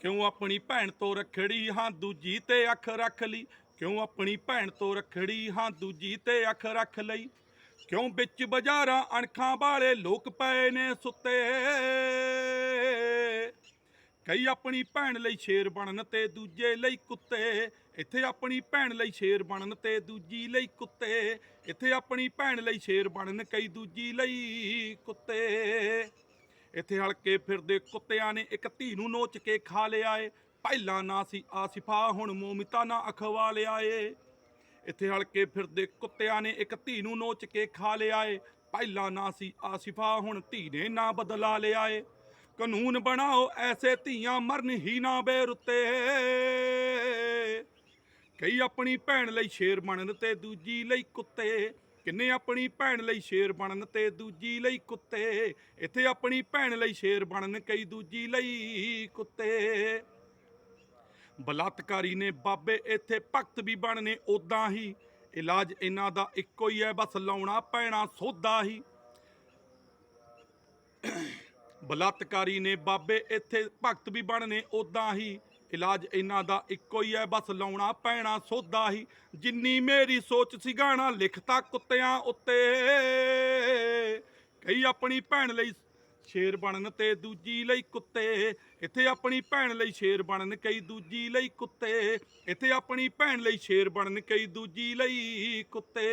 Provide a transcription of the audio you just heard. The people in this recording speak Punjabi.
ਕਿਉਂ ਆਪਣੀ ਭੈਣ ਤੋਂ ਰਖੜੀ ਹਾਂ ਦੂਜੀ ਤੇ ਅੱਖ ਰੱਖ ਲਈ? ਕਿਉਂ ਆਪਣੀ ਭੈਣ ਤੋਂ ਰਖੜੀ ਹਾਂ ਦੂਜੀ ਤੇ ਅੱਖ ਰੱਖ ਲਈ? ਕਿਉਂ ਵਿੱਚ ਬਾਜ਼ਾਰਾਂ ਅਣਖਾਂ ਵਾਲੇ ਲੋਕ ਪਏ ਨੇ ਸੁੱਤੇ? ਕਈ ਆਪਣੀ ਭੈਣ ਲਈ ਸ਼ੇਰ ਬਣਨ ਤੇ ਦੂਜੇ ਲਈ ਕੁੱਤੇ। ਇੱਥੇ ਆਪਣੀ ਭੈਣ ਲਈ ਸ਼ੇਰ ਬਣਨ ਤੇ ਦੂਜੀ ਲਈ ਕੁੱਤੇ। ਇੱਥੇ ਆਪਣੀ ਭੈਣ ਲਈ ਸ਼ੇਰ ਬਣਨ ਕਈ ਦੂਜੀ ਲਈ ਕੁੱਤੇ। ਇੱਥੇ ਹਲਕੇ ਫਿਰਦੇ ਕੁੱਤਿਆਂ ਨੇ ਇੱਕ ਧੀ ਨੂੰ ਨੋਚ ਕੇ ਖਾ ਲਿਆ ਏ ਪਹਿਲਾਂ ਨਾ ਸੀ ਆਸਿਫਾ, ਹੁਣ ਮੋਮਿਤਾ ਨਾ ਅਖਵਾ ਲਿਆ ਏ ਇੱਥੇ ਹਲਕੇ ਫਿਰਦੇ ਕੁੱਤਿਆਂ ਨੇ ਇੱਕ ਧੀ ਨੂੰ ਨੋਚ ਕੇ ਖਾ ਲਿਆ ਏ ਪਹਿਲਾਂ ਨਾ ਸੀ ਆਸਿਫਾ, ਹੁਣ ਧੀ ਨੇ ਨਾ ਬਦਲਾ ਲਿਆ ਏ ਕਾਨੂੰਨ ਬਣਾਓ, ਐਸੇ ਧੀਆਂ ਮਰਨ ਹੀ ਨਾ ਬੇਰੁੱਤੇ। ਕਈ ਆਪਣੀ ਭੈਣ ਲਈ ਸ਼ੇਰ ਬਣਨ ਤੇ ਦੂਜੀ ਲਈ ਕੁੱਤੇ। ਕਿੰਨੇ ਆਪਣੀ ਭੈਣ ਲਈ ਸ਼ੇਰ ਬਣਨ ਤੇ ਦੂਜੀ ਲਈ ਕੁੱਤੇ? ਇੱਥੇ ਆਪਣੀ ਭੈਣ ਲਈ ਸ਼ੇਰ ਬਣਨ, ਕਈ ਦੂਜੀ ਲਈ ਕੁੱਤੇ। ਬਲਾਤਕਾਰੀ ਨੇ ਬਾਬੇ ਇੱਥੇ ਭਗਤ ਵੀ ਬਣਨੇ ਉਦਾਂ ਹੀ। ਇਲਾਜ ਇਹਨਾਂ ਦਾ ਇੱਕੋ ਹੀ ਹੈ, ਬਸ ਲਾਉਣਾ ਪੈਣਾ ਸੋਧਾ ਹੀ। ਬਲਾਤਕਾਰੀ ਨੇ ਬਾਬੇ ਇੱਥੇ ਭਗਤ ਵੀ ਬਣਨੇ ਉਦਾਂ ਹੀ। ਇਲਾਜ ਇਹਨਾਂ ਦਾ ਇੱਕੋ ਹੀ ਹੈ, ਬਸ ਲਾਉਣਾ ਪੈਣਾ ਸੋਧਾ ਹੀ। ਜਿੰਨੀ ਮੇਰੀ ਸੋਚ ਸੀ ਗਾਣਾ ਲਿਖਤਾ ਕੁੱਤਿਆਂ ਉੱਤੇ। ਕਈ ਆਪਣੀ ਭੈਣ ਲਈ ਸ਼ੇਰ ਬਣਨ ਤੇ ਦੂਜੀ ਲਈ ਕੁੱਤੇ। ਇੱਥੇ ਆਪਣੀ ਭੈਣ ਲਈ ਸ਼ੇਰ ਬਣਨ ਕਈ ਦੂਜੀ ਲਈ ਕੁੱਤੇ। ਇੱਥੇ ਆਪਣੀ ਭੈਣ ਲਈ ਸ਼ੇਰ ਬਣਨ ਕਈ ਦੂਜੀ ਲਈ ਕੁੱਤੇ।